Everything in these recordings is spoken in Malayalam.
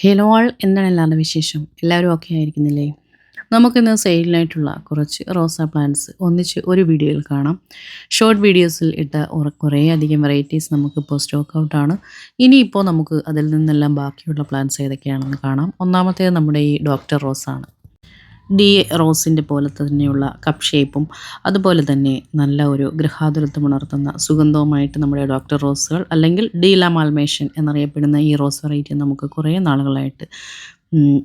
ഹലോ ആൾ എന്താണ് എല്ലാവരുടെ വിശേഷം? എല്ലാവരും ഓക്കെ ആയിരിക്കുന്നില്ലേ? നമുക്കിന്ന് സെയിലിനായിട്ടുള്ള കുറച്ച് റോസാ പ്ലാന്റ്സ് ഒന്നിച്ച് ഒരു വീഡിയോയിൽ കാണാം. ഷോർട്ട് വീഡിയോസിൽ ഇട്ട കുറേ അധികം വെറൈറ്റീസ് നമുക്കിപ്പോൾ സ്റ്റോക്ക് ഔട്ടാണ് ഇനിയിപ്പോൾ നമുക്ക് അതിൽ നിന്നെല്ലാം ബാക്കിയുള്ള പ്ലാന്റ്സ് ഏതൊക്കെയാണെന്ന് കാണാം. ഒന്നാമത്തേത് നമ്മുടെ ഈ ഡോക്ടർ റോസാണ്. ഡി റോസിന്റെ പോലെ തന്നെയുള്ള കപ്പ് ഷേപ്പും അതുപോലെ തന്നെ നല്ല ഒരു ഗൃഹാതുരത്വം ഉണർത്തുന്ന സുഗന്ധവുമായിട്ട് നമ്മുടെ ഡോക്ടർ റോസുകൾ അല്ലെങ്കിൽ ഡീല മാൽമേഷൻ എന്നറിയപ്പെടുന്ന ഈ റോസ് വെറൈറ്റി നമുക്ക് കുറേ നാളുകളായിട്ട്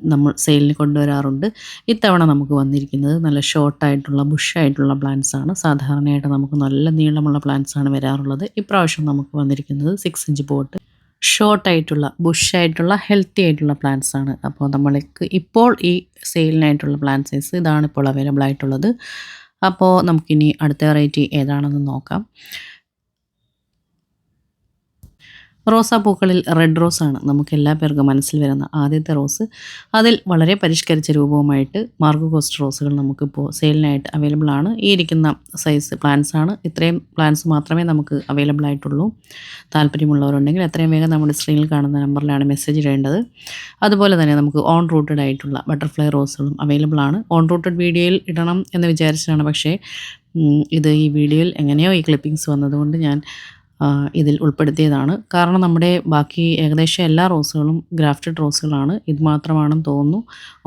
നമ്മൾ സെയിലിന് കൊണ്ടുവരാറുണ്ട്. ഇത്തവണ നമുക്ക് വന്നിരിക്കുന്നത് നല്ല ഷോർട്ടായിട്ടുള്ള ബുഷായിട്ടുള്ള പ്ലാന്റ്സ് ആണ് സാധാരണയായിട്ട് നമുക്ക് നല്ല നീളമുള്ള പ്ലാന്റ്സ് ആണ് വരാറുള്ളത്. ഇപ്രാവശ്യം നമുക്ക് വന്നിരിക്കുന്നത് സിക്സ് ഇഞ്ച് പോട്ട് ഷോർട്ടായിട്ടുള്ള ബുഷായിട്ടുള്ള ഹെൽത്തി ആയിട്ടുള്ള പ്ലാന്റ്സ് ആണ്. അപ്പോൾ നമ്മൾക്ക് ഇപ്പോൾ ഈ സെയിലിനായിട്ടുള്ള പ്ലാന്റ് സൈസ് ഇതാണ് ഇപ്പോൾ അവൈലബിൾ ആയിട്ടുള്ളത്. അപ്പോൾ നമുക്കിനി അടുത്ത വെറൈറ്റി ഏതാണെന്ന് നോക്കാം. റോസാപ്പൂക്കളിൽ റെഡ് റോസാണ്. നമുക്ക് എല്ലാ പേർക്കും മനസ്സിൽ വരുന്ന ആദ്യത്തെ റോസ്. അതിൽ വളരെ പരിഷ്കരിച്ച രൂപവുമായിട്ട് മാർഗോ കോസ്റ്റ് റോസുകൾ നമുക്കിപ്പോൾ സെയിലിനായിട്ട് അവൈലബിൾ ആണ്. ഈ ഇരിക്കുന്ന സൈസ് പ്ലാന്റ്സ് ആണ്. ഇത്രയും പ്ലാന്റ്സ് മാത്രമേ നമുക്ക് അവൈലബിൾ ആയിട്ടുള്ളൂ. താല്പര്യമുള്ളവരുണ്ടെങ്കിൽ എത്രയും വേഗം നമ്മുടെ സ്ക്രീനിൽ കാണുന്ന നമ്പറിലാണ് മെസ്സേജ് ഇടേണ്ടത്. അതുപോലെ തന്നെ നമുക്ക് ഓൺ റൂട്ടഡ് ആയിട്ടുള്ള ബട്ടർഫ്ലൈ റോസുകളും അവൈലബിൾ ആണ്. ഓൺ റൂട്ടഡ് വീഡിയോയിൽ ഇടണം എന്ന് വിചാരിച്ചിട്ടാണ് പക്ഷേ ഇത് ഈ വീഡിയോയിൽ എങ്ങനെയോ ഈ ക്ലിപ്പിങ്സ് വന്നതുകൊണ്ട് ഞാൻ ഇതിൽ ഉൾപ്പെടുത്തിയതാണ്. കാരണം നമ്മുടെ ബാക്കി ഏകദേശം എല്ലാ റോസുകളും ഗ്രാഫ്റ്റഡ് റോസുകളാണ്. ഇത് മാത്രമാണെന്ന് തോന്നുന്നു.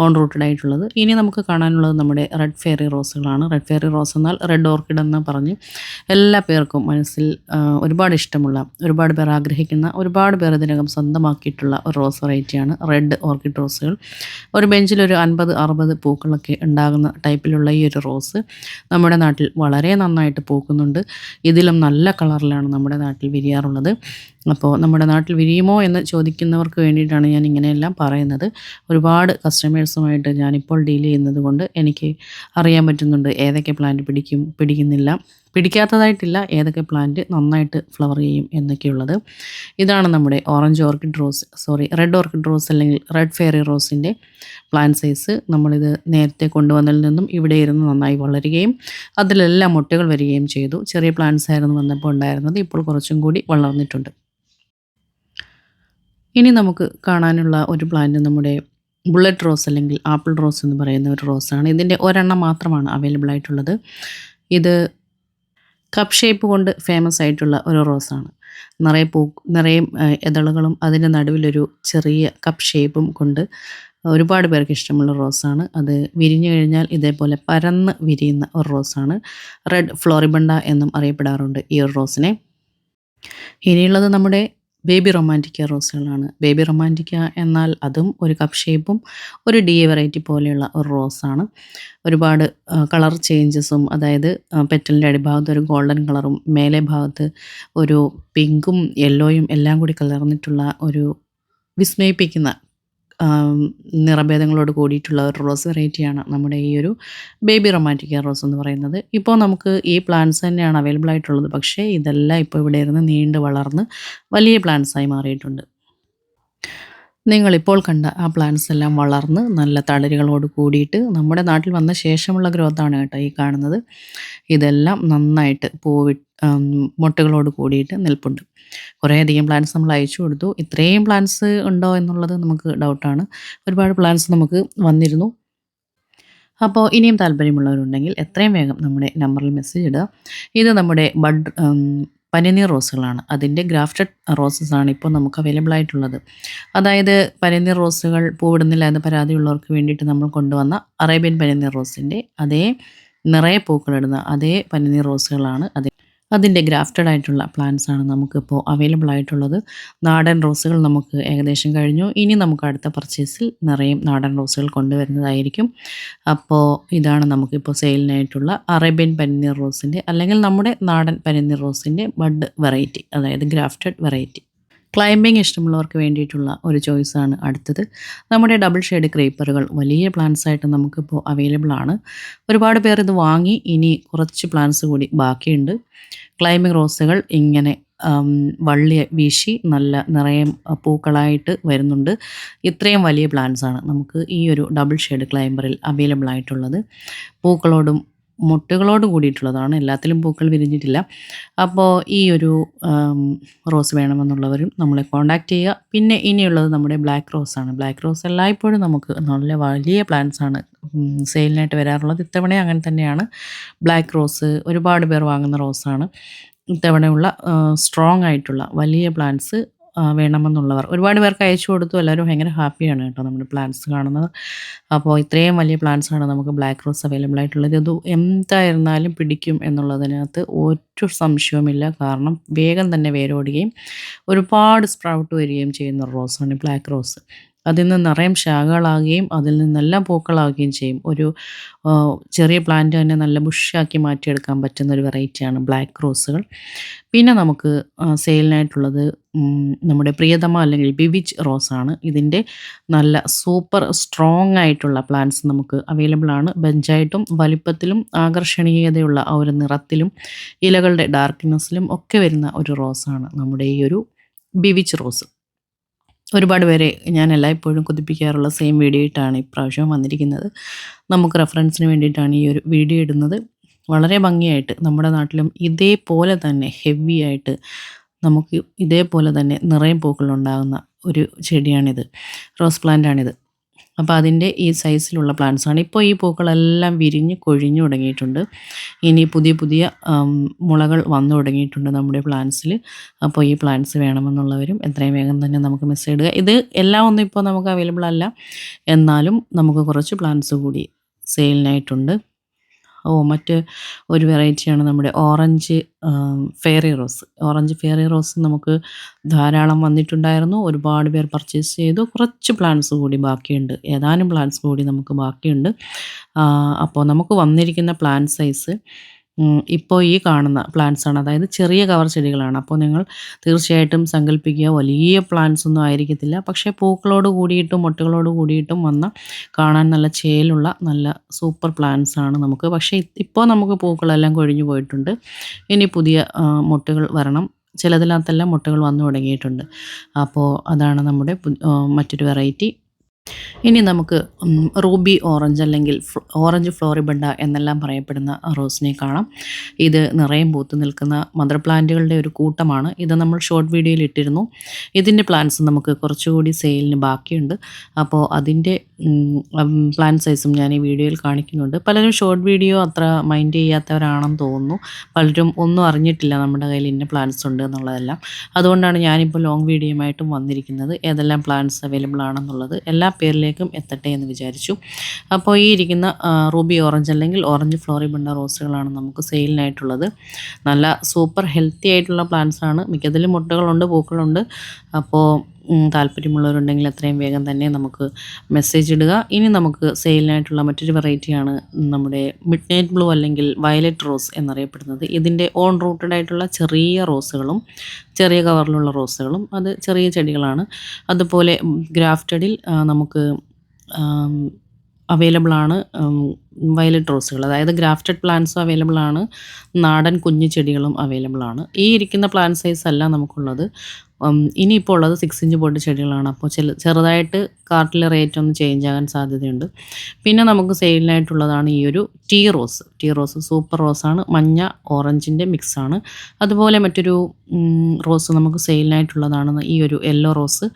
ഓൺ റൂട്ടഡ് ആയിട്ടുള്ളത്. ഇനി നമുക്ക് കാണാനുള്ളത് നമ്മുടെ റെഡ് ഫെയറി റോസുകളാണ്. റെഡ് ഫെയറി റോസ് എന്നാൽ റെഡ് ഓർക്കിഡ് എന്ന് പറഞ്ഞ് എല്ലാ പേർക്കും മനസ്സിൽ ഒരുപാട് ഇഷ്ടമുള്ള ഒരുപാട് പേർ ആഗ്രഹിക്കുന്ന ഒരുപാട് പേർ ഇതിനകം സ്വന്തമാക്കിയിട്ടുള്ള ഒരു റോസ് വെറൈറ്റിയാണ് റെഡ് ഓർക്കിഡ് റോസുകൾ. ഒരു ബെഞ്ചിൽ ഒരു അൻപത് അറുപത് പൂക്കളൊക്കെ ഉണ്ടാകുന്ന ടൈപ്പിലുള്ള ഈ ഒരു റോസ് നമ്മുടെ നാട്ടിൽ വളരെ നന്നായിട്ട് പൂക്കുന്നുണ്ട്. ഇതിലും നല്ല കളറിലാണ് നമ്മുടെ നാട്ടിൽ വിരിയാറുള്ളത്. അപ്പോൾ നമ്മുടെ നാട്ടിൽ വിരിയുമോ എന്ന് ചോദിക്കുന്നവർക്ക് വേണ്ടിയിട്ടാണ് ഞാൻ ഇങ്ങനെയെല്ലാം പറയുന്നത്. ഒരുപാട് കസ്റ്റമേഴ്സുമായിട്ട് ഞാനിപ്പോൾ ഡീൽ ചെയ്യുന്നത് കൊണ്ട് എനിക്ക് അറിയാൻ പറ്റുന്നുണ്ട് ഏതൊക്കെ പ്ലാന്റ് പിടിക്കും പിടിക്കുന്നില്ല. പിടിക്കാത്തതായിട്ടില്ല. ഏതൊക്കെ പ്ലാന്റ് നന്നായിട്ട് ഫ്ലവർ ചെയ്യും എന്നൊക്കെയുള്ളത്. ഇതാണ് നമ്മുടെ orange orchid rose sorry red orchid rose അല്ലെങ്കിൽ റെഡ് ഫെയറി റോസിന്റെ പ്ലാന്റ് സൈസ് നമ്മളിത് നേരത്തെ കൊണ്ടുവന്നതിൽ നിന്നും ഇവിടെ ഇരുന്ന് നന്നായി വളരുകയും അതിലെല്ലാം മുട്ടകൾ വരികയും ചെയ്തു. ചെറിയ പ്ലാന്റ്സ് ആയിരുന്നു വന്നപ്പോൾ ഉണ്ടായിരുന്നത്. ഇപ്പോൾ കുറച്ചും കൂടി വളർന്നിട്ടുണ്ട്. ഇനി നമുക്ക് കാണാനുള്ള ഒരു പ്ലാന്റ് നമ്മുടെ ബുള്ളറ്റ് റോസ് അല്ലെങ്കിൽ ആപ്പിൾ റോസ് എന്ന് പറയുന്ന ഒരു റോസാണ് ഇതിന്റെ ഒരെണ്ണം മാത്രമാണ് അവൈലബിൾ ആയിട്ടുള്ളത്. ഇത് കപ്പ് ഷേപ്പ് കൊണ്ട് ഫേമസ് ആയിട്ടുള്ള ഒരു റോസാണ്. നിറയെ പൂ നിറയെ ഇതളകളും അതിന്റെ നടുവിലൊരു ചെറിയ കപ്പ് ഷേപ്പും കൊണ്ട് ഒരുപാട് പേർക്ക് ഇഷ്ടമുള്ള റോസാണ്. അത് വിരിഞ്ഞു കഴിഞ്ഞാൽ ഇതേപോലെ പരന്ന് വിരിയുന്ന ഒരു റോസാണ്. റെഡ് ഫ്ലോറിബണ്ട എന്നും അറിയപ്പെടാറുണ്ട് ഈ ഒരു റോസിനെ. ഇനിയുള്ളത് നമ്മുടെ ബേബി റൊമാന്റിക്ക റോസുകളാണ്. ബേബി റൊമാന്റിക്ക എന്നാൽ അതും ഒരു കപ്പ് ഷേപ്പും ഒരു ഡി വെറൈറ്റി പോലെയുള്ള ഒരു റോസാണ്. ഒരുപാട് കളർ ചേഞ്ചസും അതായത് പെറ്റലിന്റെ അടിഭാഗത്ത് ഒരു ഗോൾഡൻ കളറും മേലെ ഭാഗത്ത് ഒരു പിങ്കും യെല്ലോയും എല്ലാം കൂടി കലർന്നിട്ടുള്ള ഒരു വിസ്മയിപ്പിക്കുന്ന നിറഭേദങ്ങളോട് കൂടിയിട്ടുള്ള ഒരു റോസ് വെറൈറ്റിയാണ് നമ്മുടെ ഈ ഒരു ബേബി റൊമാന്റിക്ക റോസ് എന്ന് പറയുന്നത്. ഇപ്പോൾ നമുക്ക് ഈ പ്ലാന്റ്സ് തന്നെയാണ് അവൈലബിൾ ആയിട്ടുള്ളത്. പക്ഷേ ഇതെല്ലാം ഇപ്പോൾ ഇവിടെ ഇരുന്ന് നീണ്ട് വളർന്ന് വലിയ പ്ലാന്റ്സായി മാറിയിട്ടുണ്ട്. നിങ്ങളിപ്പോൾ കണ്ട ആ പ്ലാന്റ്സ് എല്ലാം വളർന്ന് നല്ല തളിരുകളോട് കൂടിയിട്ട് നമ്മുടെ നാട്ടിൽ വന്ന ശേഷമുള്ള ഗ്രോത്ത് ആണ് കേട്ടോ ഈ കാണുന്നത്. ഇതെല്ലാം നന്നായിട്ട് പൂവി മുട്ടകളോട് കൂടിയിട്ട് നിൽപ്പുണ്ട്. കുറേയധികം പ്ലാന്റ്സ് നമ്മൾ അയച്ചു കൊടുത്തു. ഇത്രയും പ്ലാന്റ്സ് ഉണ്ടോ എന്നുള്ളത് നമുക്ക് ഡൗട്ടാണ് ഒരുപാട് പ്ലാന്റ്സ് നമുക്ക് വന്നിരുന്നു. അപ്പോൾ ഇനിയും താല്പര്യമുള്ളവരുണ്ടെങ്കിൽ എത്രയും വേഗം നമ്മുടെ നമ്പറിൽ മെസ്സേജ് ഇടുക. ഇത് നമ്മുടെ ബഡ് പനിനീർ റോസുകളാണ്. അതിന്റെ ഗ്രാഫ്റ്റഡ് റോസസ് ആണ് ഇപ്പോൾ നമുക്ക് അവൈലബിൾ ആയിട്ടുള്ളത്. അതായത് പനിനീർ റോസുകൾ പൂവിടുന്നില്ല എന്ന് പരാതിയുള്ളവർക്ക് വേണ്ടിയിട്ട് നമ്മൾ കൊണ്ടുവന്ന അറേബ്യൻ പനിനീർ റോസിന്റെ അതേ നിറയെ പൂക്കളിടുന്ന അതേ പനിനീർ റോസുകളാണ് അതേ അതിന്റെ ഗ്രാഫ്റ്റഡ് ആയിട്ടുള്ള പ്ലാന്റ്സ് ആണ് നമുക്കിപ്പോൾ അവൈലബിൾ ആയിട്ടുള്ളത്. നാടൻ റോസുകൾ നമുക്ക് ഏകദേശം കഴിഞ്ഞു. ഇനി നമുക്ക് അടുത്ത പർച്ചേസിൽ നിറയെ നാടൻ റോസുകൾ കൊണ്ടുവരുന്നതായിരിക്കും. അപ്പോൾ ഇതാണ് നമുക്കിപ്പോൾ സെയിലിനായിട്ടുള്ള അറേബ്യൻ പനിനീർ റോസിന്റെ അല്ലെങ്കിൽ നമ്മുടെ നാടൻ പനിനീർ റോസിന്റെ ബഡ് വെറൈറ്റി അതായത് ഗ്രാഫ്റ്റഡ് വെറൈറ്റി ക്ലൈംബിംഗ് ഇഷ്ടമുള്ളവർക്ക് വേണ്ടിയിട്ടുള്ള ഒരു ചോയ്സാണ് അടുത്തത്. നമ്മുടെ ഡബിൾ ഷെയ്ഡ് ക്രീപ്പറുകൾ വലിയ പ്ലാന്റ്സ് ആയിട്ട് നമുക്കിപ്പോൾ അവൈലബിൾ ആണ്. ഒരുപാട് പേർ ഇത് വാങ്ങി ഇനി കുറച്ച് പ്ലാന്റ്സ് കൂടി ബാക്കിയുണ്ട്. ക്ലൈംബിംഗ് റോസുകൾ ഇങ്ങനെ വള്ളി വീശി നല്ല നിറയെ പൂക്കളായിട്ട് വരുന്നുണ്ട്. ഇത്രയും വലിയ പ്ലാന്റ്സ് ആണ് നമുക്ക് ഈ ഒരു ഡബിൾ ഷെയ്ഡ് ക്ലൈംബറിൽ അവൈലബിൾ ആയിട്ടുള്ളത്. പൂക്കളോടും മൊട്ടുകളോട് കൂടിയിട്ടുള്ളതാണ്. എല്ലാത്തിലും പൂക്കൾ വിരിഞ്ഞിട്ടില്ല. അപ്പോൾ ഈ ഒരു റോസ് വേണമെന്നുള്ളവരും നമ്മളെ കോൺടാക്റ്റ് ചെയ്യുക. പിന്നെ ഇനിയുള്ളത് നമ്മുടെ ബ്ലാക്ക് റോസ് ആണ്. ബ്ലാക്ക് റോസ് എല്ലായ്പ്പോഴും നമുക്ക് നല്ല വലിയ പ്ലാന്റ്സ് ആണ് സെയിലിനായിട്ട് വരാറുള്ളത്. ഇത്തവണ അങ്ങനെ തന്നെയാണ്. ബ്ലാക്ക് റോസ് ഒരുപാട് പേർ വാങ്ങുന്ന റോസാണ് ഇത്തവണയുള്ള സ്ട്രോങ് ആയിട്ടുള്ള വലിയ പ്ലാന്റ്സ് വേണമെന്നുള്ളവർ. ഒരുപാട് പേർക്ക് അയച്ചു കൊടുത്തു. എല്ലാവരും ഭയങ്കര ഹാപ്പിയാണ് കേട്ടോ നമ്മുടെ പ്ലാന്റ്സ് കാണുന്നത്. അപ്പോൾ ഇത്രയും വലിയ പ്ലാന്റ്സ് ആണ് നമുക്ക് ബ്ലാക്ക് റോസ് അവൈലബിൾ ആയിട്ടുള്ളത്. ഇത് എന്തായിരുന്നാലും പിടിക്കും എന്നുള്ളതിനകത്ത് ഒരു സംശയവുമില്ല. കാരണം വേഗം തന്നെ വേരോടുകയും ഒരുപാട് സ്പ്രൗട്ട് വരികയും ചെയ്യുന്ന റോസാണ് ബ്ലാക്ക് റോസ് അതിൽ നിന്ന് നിറയും ശാഖകളാകുകയും അതിൽ നിന്നെല്ലാം പൂക്കളാവുകയും ചെയ്യും. ഒരു ചെറിയ പ്ലാന്റ് തന്നെ നല്ല ബുഷാക്കി മാറ്റിയെടുക്കാൻ പറ്റുന്ന ഒരു വെറൈറ്റിയാണ് ബ്ലാക്ക് റോസുകൾ പിന്നെ നമുക്ക് സെയിലിനായിട്ടുള്ളത് നമ്മുടെ പ്രിയതമ അല്ലെങ്കിൽ ബിവിച്ച് റോസാണ് ഇതിന്റെ നല്ല സൂപ്പർ സ്ട്രോങ് ആയിട്ടുള്ള പ്ലാന്റ്സ് നമുക്ക് അവൈലബിൾ ആണ്. ബെഞ്ചായിട്ടും വലിപ്പത്തിലും ആകർഷണീയതയുള്ള ആ ഒരു നിറത്തിലും ഇലകളുടെ ഡാർക്ക്നെസ്സിലും ഒക്കെ വരുന്ന ഒരു റോസാണ് നമ്മുടെ ഈ ഒരു ബിവിച്ച് റോസ് ഒരുപാട് പേരെ ഞാൻ എല്ലായ്പ്പോഴും കുതിപ്പിക്കാറുള്ള സെയിം വീഡിയോ ആയിട്ടാണ് ഇപ്രാവശ്യം വന്നിരിക്കുന്നത്. നമുക്ക് റെഫറൻസിന് വേണ്ടിയിട്ടാണ് ഈ ഒരു വീഡിയോ ഇടുന്നത്. വളരെ ഭംഗിയായിട്ട് നമ്മുടെ നാട്ടിലും ഇതേപോലെ തന്നെ ഹെവി ആയിട്ട് നമുക്ക് ഇതേപോലെ തന്നെ നിറയെ പൂക്കളുണ്ടാകുന്ന ഒരു ചെടിയാണിത്. റോസ് പ്ലാന്റാണിത് അപ്പോൾ അതിന്റെ ഈ സൈസിലുള്ള പ്ലാന്റ്സ് ആണ്. ഇപ്പോൾ ഈ പൂക്കളെല്ലാം വിരിഞ്ഞ് കൊഴിഞ്ഞു തുടങ്ങിയിട്ടുണ്ട്. ഇനി പുതിയ പുതിയ മുളകൾ വന്നു തുടങ്ങിയിട്ടുണ്ട് നമ്മുടെ പ്ലാന്റ്സിൽ അപ്പോൾ ഈ പ്ലാന്റ്സ് വേണമെന്നുള്ളവരും എത്രയും വേഗം തന്നെ നമുക്ക് മെസ്സേജ് ഇടുക. ഇത് എല്ലാം ഒന്നും ഇപ്പോൾ നമുക്ക് അവൈലബിൾ അല്ല. എന്നാലും നമുക്ക് കുറച്ച് പ്ലാന്റ്സ് കൂടി സെയിലിനായിട്ടുണ്ട് ഓ മറ്റ് ഒരു വെറൈറ്റിയാണ് നമ്മുടെ orange fairy rose. Orange fairy rose നമുക്ക് ധാരാളം വന്നിട്ടുണ്ടായിരുന്നു. ഒരുപാട് പേർ പർച്ചേസ് ചെയ്തു. കുറച്ച് പ്ലാന്റ്സ് കൂടി ബാക്കിയുണ്ട്. ഏതാനും പ്ലാന്റ്സ് കൂടി നമുക്ക് ബാക്കിയുണ്ട്. അപ്പോൾ നമുക്ക് വന്നിരിക്കുന്ന പ്ലാന്റ് സൈസ് ഇപ്പോൾ ഈ കാണുന്ന പ്ലാന്റ്സ് ആണ്. അതായത് ചെറിയ കവർ ചെടികളാണ്. അപ്പോൾ നിങ്ങൾ തീർച്ചയായിട്ടും സങ്കല്പിക്കുക. വലിയ പ്ലാന്റ്സ് ഒന്നും ആയിരിക്കത്തില്ല. പക്ഷേ പൂക്കളോട് കൂടിയിട്ടും മുട്ടകളോട് കൂടിയിട്ടും വന്ന കാണാൻ നല്ല ചേലുള്ള നല്ല സൂപ്പർ പ്ലാന്റ്സ് ആണ് നമുക്ക്. പക്ഷേ ഇപ്പോൾ നമുക്ക് പൂക്കളെല്ലാം കൊഴിഞ്ഞു പോയിട്ടുണ്ട്. ഇനി പുതിയ മുട്ടകൾ വരണം. ചിലതിനകത്തെല്ലാം മുട്ടകൾ വന്നു തുടങ്ങിയിട്ടുണ്ട്. അപ്പോൾ അതാണ് നമ്മുടെ മറ്റൊരു വെറൈറ്റി ഇനി നമുക്ക് റൂബി ഓറഞ്ച് അല്ലെങ്കിൽ ഓറഞ്ച് ഫ്ലോറിബണ്ട എന്നെല്ലാം പറയപ്പെടുന്ന റോസിനെ കാണാം. ഇത് നിറയെ പൂത്ത് നിൽക്കുന്ന മദർ പ്ലാന്റുകളുടെ ഒരു കൂട്ടമാണ്. ഇത് നമ്മൾ ഷോർട്ട് വീഡിയോയിൽ ഇട്ടിരുന്നു. ഇതിന്റെ പ്ലാന്റ്സ് നമുക്ക് കുറച്ചുകൂടി സെയിലിന് ബാക്കിയുണ്ട്. അപ്പോൾ അതിന്റെ പ്ലാന്റ് സൈസും ഞാൻ ഈ വീഡിയോയിൽ കാണിക്കുന്നുണ്ട്. പലരും ഷോർട്ട് വീഡിയോ അത്ര മൈൻഡ് ചെയ്യാത്തവരാണെന്ന് തോന്നുന്നു. പലരും ഒന്നും അറിഞ്ഞിട്ടില്ല നമ്മുടെ കയ്യിൽ ഇന്ന പ്ലാന്റ്സ് ഉണ്ട് എന്നുള്ളതെല്ലാം. അതുകൊണ്ടാണ് ഞാനിപ്പോൾ ലോങ് വീഡിയോയുമായിട്ടും വന്നിരിക്കുന്നത്. ഏതെല്ലാം പ്ലാന്റ്സ് അവൈലബിൾ ആണെന്നുള്ളത്. എല്ലാ പേരിലേക്കും എത്തട്ടെ എന്ന് വിചാരിച്ചു. അപ്പോൾ ഈ ഇരിക്കുന്ന റൂബി ഓറഞ്ച് അല്ലെങ്കിൽ ഓറഞ്ച് ഫ്ലോറിബണ്ട റോസുകളാണ് നമുക്ക് സെയിലിനായിട്ടുള്ളത്. നല്ല സൂപ്പർ ഹെൽത്തി ആയിട്ടുള്ള പ്ലാന്റ്സാണ്. മിക്കതിലും മുട്ടകളുണ്ട് പൂക്കളുണ്ട്. അപ്പോൾ താല്പര്യമുള്ളവരുണ്ടെങ്കിൽ എത്രയും വേഗം തന്നെ നമുക്ക് മെസ്സേജ് ഇടുക. ഇനി നമുക്ക് സെയിലിനായിട്ടുള്ള മറ്റൊരു വെറൈറ്റിയാണ് നമ്മുടെ മിഡ് നൈറ്റ് ബ്ലൂ അല്ലെങ്കിൽ വയലറ്റ് റോസ് എന്നറിയപ്പെടുന്നത്. ഇതിന്റെ ഓൺ റൂട്ടഡ് ആയിട്ടുള്ള ചെറിയ റോസുകളും ചെറിയ കവറിലുള്ള റോസുകളും അത് ചെറിയ ചെടികളാണ്. അതുപോലെ ഗ്രാഫ്റ്റഡിൽ നമുക്ക് അവൈലബിൾ ആണ് വയലറ്റ് റോസുകൾ അതായത് ഗ്രാഫ്റ്റഡ് പ്ലാന്റ്സും അവൈലബിൾ ആണ് നാടൻ കുഞ്ഞു ചെടികളും അവൈലബിൾ ആണ്. ഈ ഇരിക്കുന്ന പ്ലാന്റ് സൈസ് അല്ല നമുക്കുള്ളത്. ഇനിയിപ്പോൾ ഉള്ളത് സിക്സ് ഇഞ്ച് പോട്ട് ചെടികളാണ്. അപ്പോൾ ചില ചെറുതായിട്ട് കാർട്ടിലെ റേറ്റ് ഒന്ന് ചേഞ്ച് ആകാൻ സാധ്യതയുണ്ട്. പിന്നെ നമുക്ക് സെയിലിനായിട്ടുള്ളതാണ് ഈ ഒരു tea rose tea rose super റോസാണ് മഞ്ഞ ഓറഞ്ചിന്റെ മിക്സാണ് അതുപോലെ മറ്റൊരു റോസ് നമുക്ക് സെയിലിനായിട്ടുള്ളതാണ് ഈ ഒരു യെല്ലോ റോസ്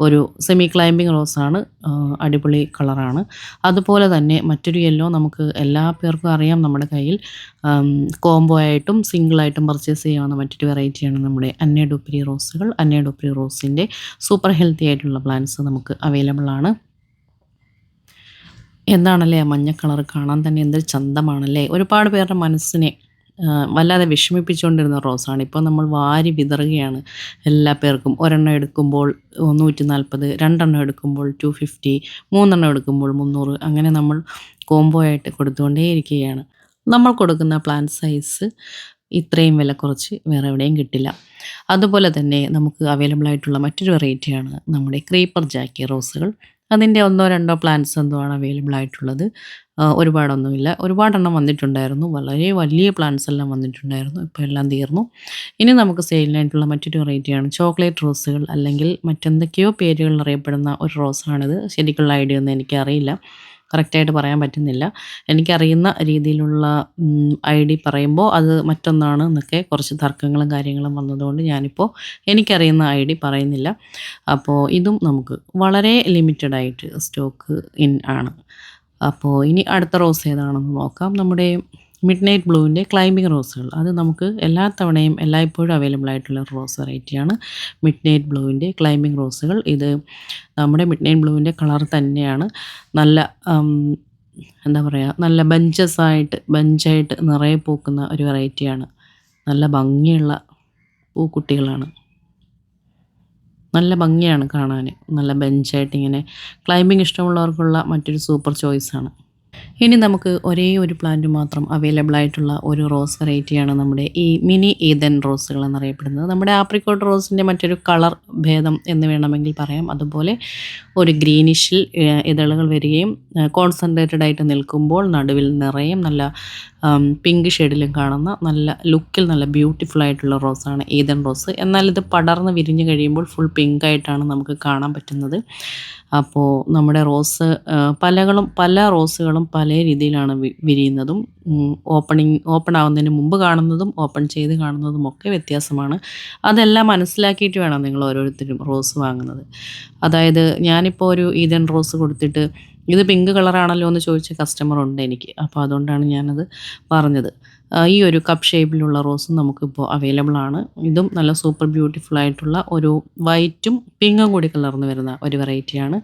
ഒരു സെമി ക്ലൈമ്പിംഗ് റോസാണ് അടിപൊളി കളറാണ് അതുപോലെ തന്നെ മറ്റൊരു യെല്ലോ നമുക്ക് എല്ലാ പേർക്കും അറിയാം നമ്മുടെ കയ്യിൽ. കോംബോ ആയിട്ടും സിംഗിൾ ആയിട്ടും പർച്ചേസ് ചെയ്യാവുന്ന മറ്റൊരു വെറൈറ്റിയാണ് നമ്മുടെ അന്നേ ഡുപ്രി റോസുകൾ. അന്നേ ഡുപ്രി റോസിന്റെ സൂപ്പർ ഹെൽത്തി ആയിട്ടുള്ള പ്ലാന്റ്സ് നമുക്ക് അവൈലബിൾ ആണ്. എന്താണല്ലേ മഞ്ഞ കളർ കാണാൻ തന്നെ എന്തൊരു ചന്തമാണല്ലേ? ഒരുപാട് പേരുടെ മനസ്സിനെ വല്ലാതെ വിഷമിപ്പിച്ചുകൊണ്ടിരുന്ന റോസാണ്. ഇപ്പോൾ നമ്മൾ വാരി വിതറുകയാണ് എല്ലാ പേർക്കും. ഒരെണ്ണം എടുക്കുമ്പോൾ നൂറ്റി നാൽപ്പത് രണ്ടെണ്ണം എടുക്കുമ്പോൾ ടു ഫിഫ്റ്റി മൂന്നെണ്ണം എടുക്കുമ്പോൾ മുന്നൂറ്. അങ്ങനെ നമ്മൾ കോംബോ ആയിട്ട് കൊടുത്തുകൊണ്ടേയിരിക്കുകയാണ് നമ്മൾ കൊടുക്കുന്ന പ്ലാൻ സൈസ് ഇത്രയും വില കുറച്ച് വേറെ എവിടെയും കിട്ടില്ല. അതുപോലെ തന്നെ നമുക്ക് അവൈലബിൾ ആയിട്ടുള്ള മറ്റൊരു വെറൈറ്റിയാണ് നമ്മുടെ ക്രീപ്പർ ജാക്കി റോസുകൾ അതിന്റെ ഒന്നോ രണ്ടോ പ്ലാന്റ്സ് എന്തോ ആണ് അവൈലബിൾ ആയിട്ടുള്ളത് ഒരുപാടൊന്നുമില്ല. ഒരുപാടെണ്ണം വന്നിട്ടുണ്ടായിരുന്നു. വളരെ വലിയ പ്ലാന്റ്സ് എല്ലാം വന്നിട്ടുണ്ടായിരുന്നു. ഇപ്പോൾ എല്ലാം തീർന്നു. ഇനി നമുക്ക് സെയിലിനായിട്ടുള്ള മറ്റൊരു വെറൈറ്റിയാണ് ചോക്ലേറ്റ് റോസുകൾ അല്ലെങ്കിൽ മറ്റെന്തൊക്കെയോ പേരുകളിൽ അറിയപ്പെടുന്ന ഒരു റോസാണിത് ശരിക്കുള്ള ഐഡിയ ഒന്നും എനിക്കറിയില്ല. കറക്റ്റായിട്ട് പറയാൻ പറ്റുന്നില്ല. എനിക്കറിയുന്ന രീതിയിലുള്ള ഐ ഡി പറയുമ്പോൾ അത് മറ്റൊന്നാണ് എന്നൊക്കെ കുറച്ച് തർക്കങ്ങളും കാര്യങ്ങളും വന്നതുകൊണ്ട് ഞാനിപ്പോൾ എനിക്കറിയുന്ന ഐ ഡി പറയുന്നില്ല. അപ്പോൾ ഇതും നമുക്ക് വളരെ ലിമിറ്റഡ് ആയിട്ട് സ്റ്റോക്ക് ഇൻ ആണ്. അപ്പോൾ ഇനി അടുത്ത റോസ് ഏതാണെന്ന് നോക്കാം. നമ്മുടെ മിഡ് നൈറ്റ് ബ്ലൂവിന്റെ ക്ലൈമ്പിംഗ് റോസുകൾ അത് നമുക്ക് എല്ലാ തവണയും എല്ലായ്പ്പോഴും അവൈലബിൾ ആയിട്ടുള്ള റോസ് വെറൈറ്റിയാണ് മിഡ് നൈറ്റ് ബ്ലൂവിന്റെ ക്ലൈമ്പിംഗ് റോസുകൾ ഇത് നമ്മുടെ മിഡ് നൈറ്റ് ബ്ലൂവിന്റെ കളർ തന്നെയാണ്. നല്ല എന്താ പറയുക നല്ല ബഞ്ചസ് ആയിട്ട് ബഞ്ചായിട്ട് നിറയെ പൂക്കുന്ന ഒരു വെറൈറ്റിയാണ് നല്ല ഭംഗിയുള്ള പൂക്കുട്ടികളാണ്. നല്ല ഭംഗിയാണ് കാണാൻ നല്ല ബെഞ്ചായിട്ട് ഇങ്ങനെ ക്ലൈമ്പിംഗ് ഇഷ്ടമുള്ളവർക്കുള്ള മറ്റൊരു സൂപ്പർ ചോയ്സാണ് ഇനി നമുക്ക് ഒരേ ഒരു പ്ലാന്റ് മാത്രം അവൈലബിൾ ആയിട്ടുള്ള ഒരു റോസ് വെറൈറ്റിയാണ് നമ്മുടെ ഈ മിനി ഈതൻ റോസുകൾ എന്നറിയപ്പെടുന്നത്. നമ്മുടെ ആപ്രിക്കോട്ട് റോസിന്റെ മറ്റൊരു കളർ ഭേദം എന്ന് വേണമെങ്കിൽ പറയാം. അതുപോലെ ഒരു ഗ്രീനിഷിൽ ഇതളുകൾ വരികയും കോൺസെൻട്രേറ്റഡ് ആയിട്ട് നിൽക്കുമ്പോൾ നടുവിൽ നിറയും നല്ല പിങ്ക് ഷെയ്ഡിലും കാണുന്ന നല്ല ലുക്കിൽ നല്ല ബ്യൂട്ടിഫുൾ ആയിട്ടുള്ള റോസാണ് ഈതൻ റോസ് എന്നാൽ ഇത് പടർന്ന് വിരിഞ്ഞ് കഴിയുമ്പോൾ ഫുൾ പിങ്ക് ആയിട്ടാണ് നമുക്ക് കാണാൻ പറ്റുന്നത്. അപ്പോൾ നമ്മുടെ റോസ് പലകളും പല റോസുകളും പല രീതിയിലാണ് വിരിയുന്നതും ഓപ്പണിങ് ഓപ്പൺ ആവുന്നതിന് മുമ്പ് കാണുന്നതും ഓപ്പൺ ചെയ്ത് കാണുന്നതും ഒക്കെ വ്യത്യാസമാണ്. അതെല്ലാം മനസ്സിലാക്കിയിട്ട് വേണം നിങ്ങൾ ഓരോരുത്തരും റോസ് വാങ്ങുന്നത്. അതായത് ഞാനിപ്പോൾ ഒരു ഈതൻ റോസ് കൊടുത്തിട്ട് ഇത് പിങ്ക് കളറാണല്ലോ എന്ന് ചോദിച്ച കസ്റ്റമർ ഉണ്ട് എനിക്ക്. അപ്പോൾ അതുകൊണ്ടാണ് ഞാനത് പറഞ്ഞത്. ഈ ഒരു കപ്പ് ഷേപ്പിലുള്ള റോസും നമുക്കിപ്പോൾ അവൈലബിൾ ആണ്. ഇതും നല്ല സൂപ്പർ ബ്യൂട്ടിഫുൾ ആയിട്ടുള്ള ഒരു വൈറ്റും പിങ്കും കൂടി കലർന്ന് വരുന്ന ഒരു വെറൈറ്റിയാണ്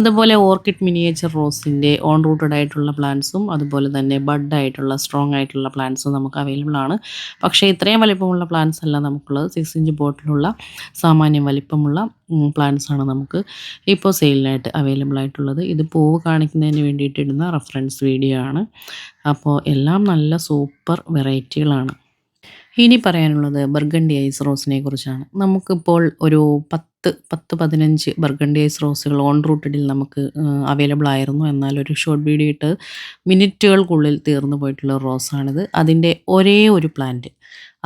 അതുപോലെ ഓർക്കിഡ് മിനിയേച്ചർ റോസിന്റെ ഓൺ റൂട്ടഡ് ആയിട്ടുള്ള പ്ലാന്റ്സും അതുപോലെ തന്നെ ബഡ് ആയിട്ടുള്ള സ്ട്രോങ് ആയിട്ടുള്ള പ്ലാന്റ്സും നമുക്ക് അവൈലബിൾ ആണ്. പക്ഷേ ഇത്രയും വലിപ്പമുള്ള പ്ലാന്റ്സ് അല്ല നമുക്കുള്ളത്. സിക്സ് ഇഞ്ച് ബോട്ടിലുള്ള സാമാന്യം വലിപ്പമുള്ള പ്ലാന്റ്സ് ആണ് നമുക്ക് ഇപ്പോൾ സെയിലിനായിട്ട് അവൈലബിൾ ആയിട്ടുള്ളത്. ഇത് പൂവ് കാണിക്കുന്നതിന് വേണ്ടിയിട്ടിടുന്ന റെഫറൻസ് വീഡിയോ ആണ്. അപ്പോൾ എല്ലാം നല്ല സൂപ്പർ വെറൈറ്റികളാണ്. ഇനി പറയാനുള്ളത് ബർഗണ്ടി ഐസ് റോസിനെ കുറിച്ചാണ് നമുക്കിപ്പോൾ ഒരു പത്ത് പത്ത് പത്ത് പതിനഞ്ച് ബർഗണ്ടേസ് റോസുകൾ ഓൺ റൂട്ടഡിൽ നമുക്ക് അവൈലബിൾ ആയിരുന്നു. എന്നാൽ ഒരു ഷോർട്ട് വീഡിയോ ഇട്ട് മിനിറ്റുകൾക്കുള്ളിൽ തീർന്നു പോയിട്ടുള്ള റോസാണിത് അതിന്റെ ഒരേ ഒരു പ്ലാന്റ്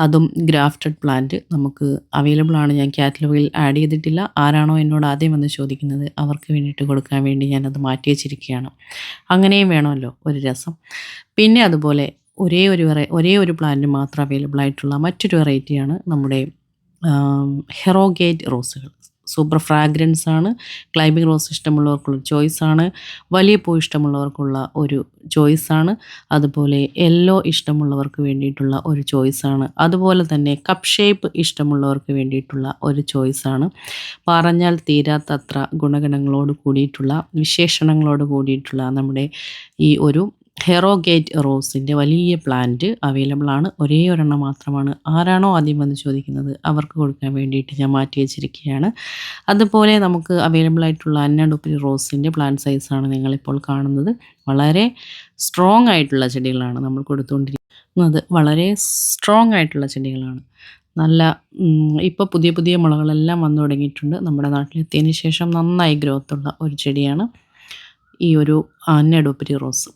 അതും ഗ്രാഫ്റ്റഡ് പ്ലാന്റ് നമുക്ക് അവൈലബിൾ ആണ്. ഞാൻ കാറ്റലോഗിൽ ആഡ് ചെയ്തിട്ടില്ല. ആരാണോ എന്നോട് ആദ്യം വന്ന് ചോദിക്കുന്നത് അവർക്ക് വേണ്ടിയിട്ട് കൊടുക്കാൻ വേണ്ടി ഞാനത് മാറ്റി വെച്ചിരിക്കുകയാണ്. അങ്ങനെയും വേണമല്ലോ ഒരു രസം. പിന്നെ അതുപോലെ ഒരേ ഒരു ഒരേ ഒരു പ്ലാന്റ് മാത്രം അവൈലബിൾ ആയിട്ടുള്ള മറ്റൊരു വെറൈറ്റിയാണ് നമ്മുടെ ഹെറോഗേറ്റ് റോസുകൾ. സൂപ്പർ ഫ്രാഗ്രൻസ് ആണ്. ക്ലൈമ്പിംഗ് റോസ് ഇഷ്ടമുള്ളവർക്കുള്ള ചോയ്സ് ആണ്. വലിയ പൂ ഇഷ്ടമുള്ളവർക്കുള്ള ഒരു ചോയ്സ് ആണ്. അതുപോലെ യെല്ലോ ഇഷ്ടമുള്ളവർക്ക് വേണ്ടിയിട്ടുള്ള ഒരു ചോയ്സ് ആണ്. അതുപോലെ തന്നെ കപ്പ് ഷേപ്പ് ഇഷ്ടമുള്ളവർക്ക് വേണ്ടിയിട്ടുള്ള ഒരു ചോയ്സ് ആണ്. പറഞ്ഞാൽ തീരാത്തത്ര ഗുണഗണങ്ങളോട് കൂടിയിട്ടുള്ള വിശേഷണങ്ങളോട് കൂടിയിട്ടുള്ള നമ്മുടെ ഈ ഒരു ഹെറോഗേറ്റ് റോസിന്റെ വലിയ പ്ലാന്റ് അവൈലബിൾ ആണ്. ഒരേ ഒരെണ്ണം മാത്രമാണ്. ആരാണോ ആദ്യം വന്ന് ചോദിക്കുന്നത് അവർക്ക് കൊടുക്കാൻ വേണ്ടിയിട്ട് ഞാൻ മാറ്റി വെച്ചിരിക്കുകയാണ്. അതുപോലെ നമുക്ക് അവൈലബിൾ ആയിട്ടുള്ള അന്നടുപ്പിരി റോസിന്റെ പ്ലാന്റ് സൈസാണ് നിങ്ങളിപ്പോൾ കാണുന്നത്. വളരെ സ്ട്രോങ് ആയിട്ടുള്ള ചെടികളാണ് നമ്മൾ കൊടുത്തുകൊണ്ടിരിക്കുന്നത്. വളരെ സ്ട്രോങ് ആയിട്ടുള്ള ചെടികളാണ്. നല്ല ഇപ്പോൾ പുതിയ പുതിയ മുളകളെല്ലാം വന്നു തുടങ്ങിയിട്ടുണ്ട്. നമ്മുടെ നാട്ടിലെത്തിയതിന് ശേഷം നന്നായി ഗ്രോത്തുള്ള ഒരു ചെടിയാണ് ഈ ഒരു അന്നഡോപ്പരി റോസ്.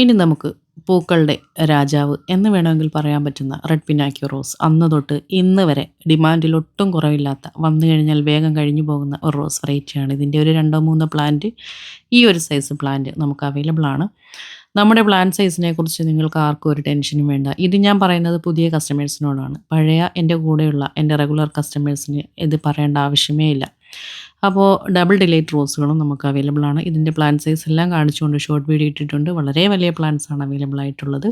ഇനി നമുക്ക് പൂക്കളുടെ രാജാവ് എന്ന് വേണമെങ്കിൽ പറയാൻ പറ്റുന്ന റെഡ് പിനാക്യോ റോസ്. അന്ന് തൊട്ട് ഇന്ന് വരെ ഡിമാൻഡിൽ ഒട്ടും കുറവില്ലാത്ത വന്നു കഴിഞ്ഞാൽ വേഗം കഴിഞ്ഞു പോകുന്ന ഒരു റോസ് വെറൈറ്റിയാണ്. ഇതിന്റെ ഒരു രണ്ടോ മൂന്നോ പ്ലാന്റ് ഈ ഒരു സൈസ് പ്ലാന്റ് നമുക്ക് അവൈലബിൾ ആണ്. നമ്മുടെ പ്ലാൻ സൈസിനെ കുറിച്ച് നിങ്ങൾക്ക് ആർക്കും ഒരു ടെൻഷനും വേണ്ട. ഇത് ഞാൻ പറയുന്നത് പുതിയ കസ്റ്റമേഴ്സിനോടാണ് പഴയ എന്റെ കൂടെയുള്ള എന്റെ റെഗുലർ കസ്റ്റമേഴ്സിന് ഇത് പറയേണ്ട ആവശ്യമേ ഇല്ല. അപ്പോൾ ഡബിൾ ഡിലൈറ്റ് റോസുകളും നമുക്ക് അവൈലബിൾ ആണ്. ഇതിന്റെ പ്ലാന്റ് സൈസ് എല്ലാം കാണിച്ചുകൊണ്ട് ഷോർട്ട് വീഡിയോ ഇട്ടിട്ടുണ്ട്. വളരെ വലിയ പ്ലാന്റ്സ് ആണ് അവൈലബിൾ ആയിട്ടുള്ളത്.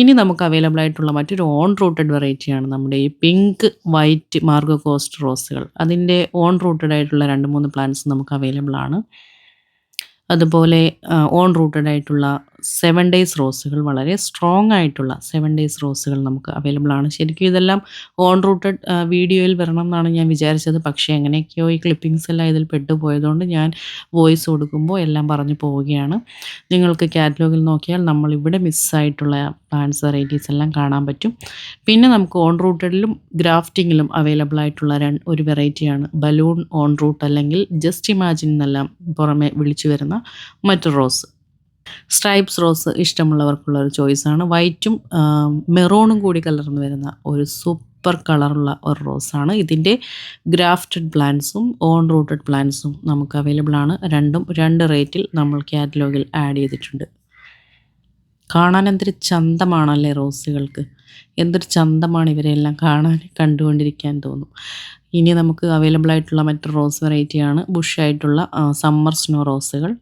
ഇനി നമുക്ക് അവൈലബിൾ ആയിട്ടുള്ള മറ്റൊരു ഓൺ റൂട്ടഡ് വെറൈറ്റിയാണ് നമ്മുടെ ഈ പിങ്ക് വൈറ്റ് മാർഗോ കോസ്റ്റ് റോസുകൾ അതിന്റെ ഓൺ റൂട്ടഡ് ആയിട്ടുള്ള രണ്ട് മൂന്ന് പ്ലാന്റ്സ് നമുക്ക് അവൈലബിൾ ആണ്. അതുപോലെ ഓൺ റൂട്ടഡ് ആയിട്ടുള്ള സെവൻ ഡേയ്സ് റോസുകൾ വളരെ സ്ട്രോങ് ആയിട്ടുള്ള സെവൻ ഡേയ്സ് റോസുകൾ നമുക്ക് അവൈലബിൾ ആണ്. ശരിക്കും ഇതെല്ലാം ഓൺ റൂട്ടഡ് വീഡിയോയിൽ വരണം എന്നാണ് ഞാൻ വിചാരിച്ചത്. പക്ഷേ എങ്ങനെയൊക്കെയോ ഈ ക്ലിപ്പിങ്സ് എല്ലാം ഇതിൽ പെട്ടുപോയതുകൊണ്ട് ഞാൻ വോയിസ് കൊടുക്കുമ്പോൾ എല്ലാം പറഞ്ഞു പോവുകയാണ്. നിങ്ങൾക്ക് കാറ്റലോഗിൽ നോക്കിയാൽ നമ്മൾ ഇവിടെ മിസ്സായിട്ടുള്ള പ്ലാന്റ്സ് വെറൈറ്റീസ് എല്ലാം കാണാൻ പറ്റും. പിന്നെ നമുക്ക് ഓൺ റൂട്ടഡിലും ഗ്രാഫ്റ്റിങ്ങിലും അവൈലബിൾ ആയിട്ടുള്ള ഒരു വെറൈറ്റിയാണ് ബലൂൺ ഓൺ റൂട്ട് അല്ലെങ്കിൽ ജസ്റ്റ് ഇമാജിൻ എന്നെല്ലാം പുറമെ വിളിച്ചു വരുന്ന മറ്റു റോസ് സ്ട്രൈപ്സ് റോസ് ഇഷ്ടമുള്ളവർക്കുള്ള ഒരു ചോയ്സാണ് വൈറ്റും മെറോണും കൂടി കലർന്നു വരുന്ന ഒരു സൂപ്പർ കളറുള്ള ഒരു റോസാണ് ഇതിന്റെ ഗ്രാഫ്റ്റഡ് പ്ലാന്റ്സും ഓൺ റൂട്ടഡ് പ്ലാന്റ്സും നമുക്ക് അവൈലബിൾ ആണ്. രണ്ടും രണ്ട് റേറ്റിൽ നമ്മൾ കാറ്റലോഗിൽ ആഡ് ചെയ്തിട്ടുണ്ട്. കാണാൻ എന്തൊരു ചന്തമാണല്ലേ റോസുകൾക്ക് എന്തൊരു ചന്തമാണ് ഇവരെല്ലാം കാണാൻ കണ്ടുകൊണ്ടിരിക്കാൻ തോന്നും. ഇനി നമുക്ക് അവൈലബിൾ ആയിട്ടുള്ള മറ്റൊരു റോസ് വെറൈറ്റിയാണ് ബുഷായിട്ടുള്ള സമ്മർ സ്നോ റോസുകൾ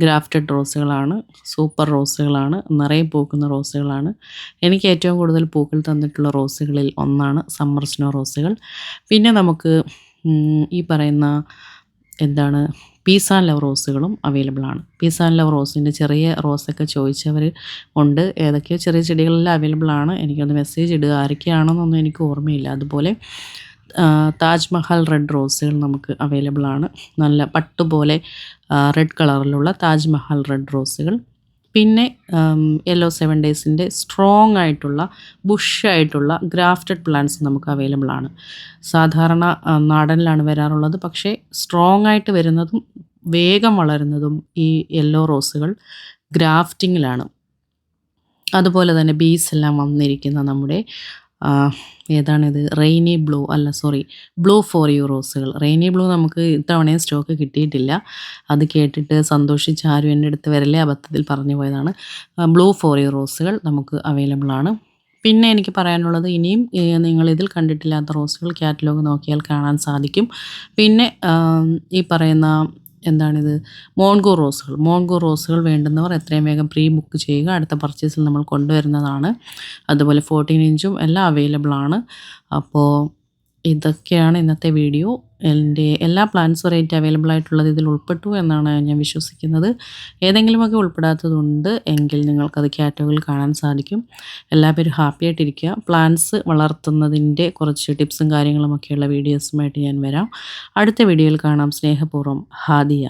ഗ്രാഫ്റ്റഡ് റോസുകളാണ് സൂപ്പർ റോസുകളാണ് നിറയെ പൂക്കുന്ന റോസുകളാണ്. എനിക്ക് ഏറ്റവും കൂടുതൽ പൂക്കൾ തന്നിട്ടുള്ള റോസുകളിൽ ഒന്നാണ് സമ്മർ സ്നോ റോസുകൾ. പിന്നെ നമുക്ക് ഈ പറയുന്ന എന്താണ് പീസ് ആൻഡ് ലവ് റോസുകളും അവൈലബിൾ ആണ്. പീസ് ആൻഡ് ലവ് റോസിന്റെ ചെറിയ റോസൊക്കെ ചോദിച്ചവർ ഉണ്ട്. ഏതൊക്കെയോ ചെറിയ ചെടികളെല്ലാം അവൈലബിൾ ആണ്. എനിക്കൊന്ന് മെസ്സേജ് ഇടുക. ആരൊക്കെയാണെന്നൊന്നും എനിക്ക് ഓർമ്മയില്ല. അതുപോലെ താജ്മഹൽ റെഡ് റോസുകൾ നമുക്ക് അവൈലബിൾ ആണ്. നല്ല പട്ടുപോലെ റെഡ് കളറിലുള്ള താജ്മഹൽ റെഡ് റോസുകൾ. പിന്നെ യെല്ലോ സെവൻ ഡേയ്സിന്റെ സ്ട്രോങ് ആയിട്ടുള്ള ബുഷായിട്ടുള്ള ഗ്രാഫ്റ്റഡ് പ്ലാന്റ്സ് നമുക്ക് അവൈലബിൾ ആണ്. സാധാരണ നാടനിലാണ് വരാറുള്ളത്. പക്ഷേ സ്ട്രോങ് ആയിട്ട് വരുന്നതും വേഗം വളരുന്നതും ഈ യെല്ലോ റോസുകൾ ഗ്രാഫ്റ്റിങ്ങിലാണ് അതുപോലെ തന്നെ ബീസ് എല്ലാം വന്നിരിക്കുന്ന നമ്മുടെ ഏതാണിത്? റെയിനി ബ്ലൂ അല്ല സോറി ബ്ലൂ ഫോർ യു റോസുകൾ. റെയിനി ബ്ലൂ നമുക്ക് ഇത്തവണയും സ്റ്റോക്ക് കിട്ടിയിട്ടില്ല. അത് കേട്ടിട്ട് സന്തോഷിച്ച് ആരും എന്റെ അടുത്ത് വരല്ലേ? അബദ്ധത്തിൽ പറഞ്ഞു പോയതാണ്. ബ്ലൂ ഫോർ യു റോസുകൾ നമുക്ക് അവൈലബിൾ ആണ്. പിന്നെ എനിക്ക് പറയാനുള്ളത് ഇനിയും നിങ്ങളിതിൽ കണ്ടിട്ടില്ലാത്ത റോസുകൾ കാറ്റലോഗ് നോക്കിയാൽ കാണാൻ സാധിക്കും. പിന്നെ ഈ പറയുന്ന എന്താണിത്? മോൺഗോ റോസുകൾ. മോൺഗോ റോസുകൾ വേണ്ടുന്നവർ എത്രയും വേഗം പ്രീ ബുക്ക് ചെയ്യുക. അടുത്ത പർച്ചേസിൽ നമ്മൾ കൊണ്ടുവരുന്നതാണ്. അതുപോലെ ഫോർട്ടീൻ ഇഞ്ചും എല്ലാം അവൈലബിൾ ആണ് അപ്പോൾ ഇതൊക്കെയാണ് ഇന്നത്തെ വീഡിയോ. എന്റെ എല്ലാ പ്ലാൻസ് വെറൈറ്റി അവൈലബിൾ ആയിട്ടുള്ളത് ഇതിൽ ഉൾപ്പെട്ടു എന്നാണ് ഞാൻ വിശ്വസിക്കുന്നത്. ഏതെങ്കിലുമൊക്കെ ഉൾപ്പെടാത്തതുണ്ട് എങ്കിൽ നിങ്ങൾക്കത് കാറ്റഗറിയിൽ കാണാൻ സാധിക്കും. എല്ലാവരും ഹാപ്പി ആയിട്ടിരിക്കുക. പ്ലാൻസ് വളർത്തുന്നതിന്റെ കുറച്ച് ടിപ്സും കാര്യങ്ങളുമൊക്കെയുള്ള വീഡിയോസുമായിട്ട് ഞാൻ വരാം. അടുത്ത വീഡിയോയിൽ കാണാം. സ്നേഹപൂർവം ഹാദിയ.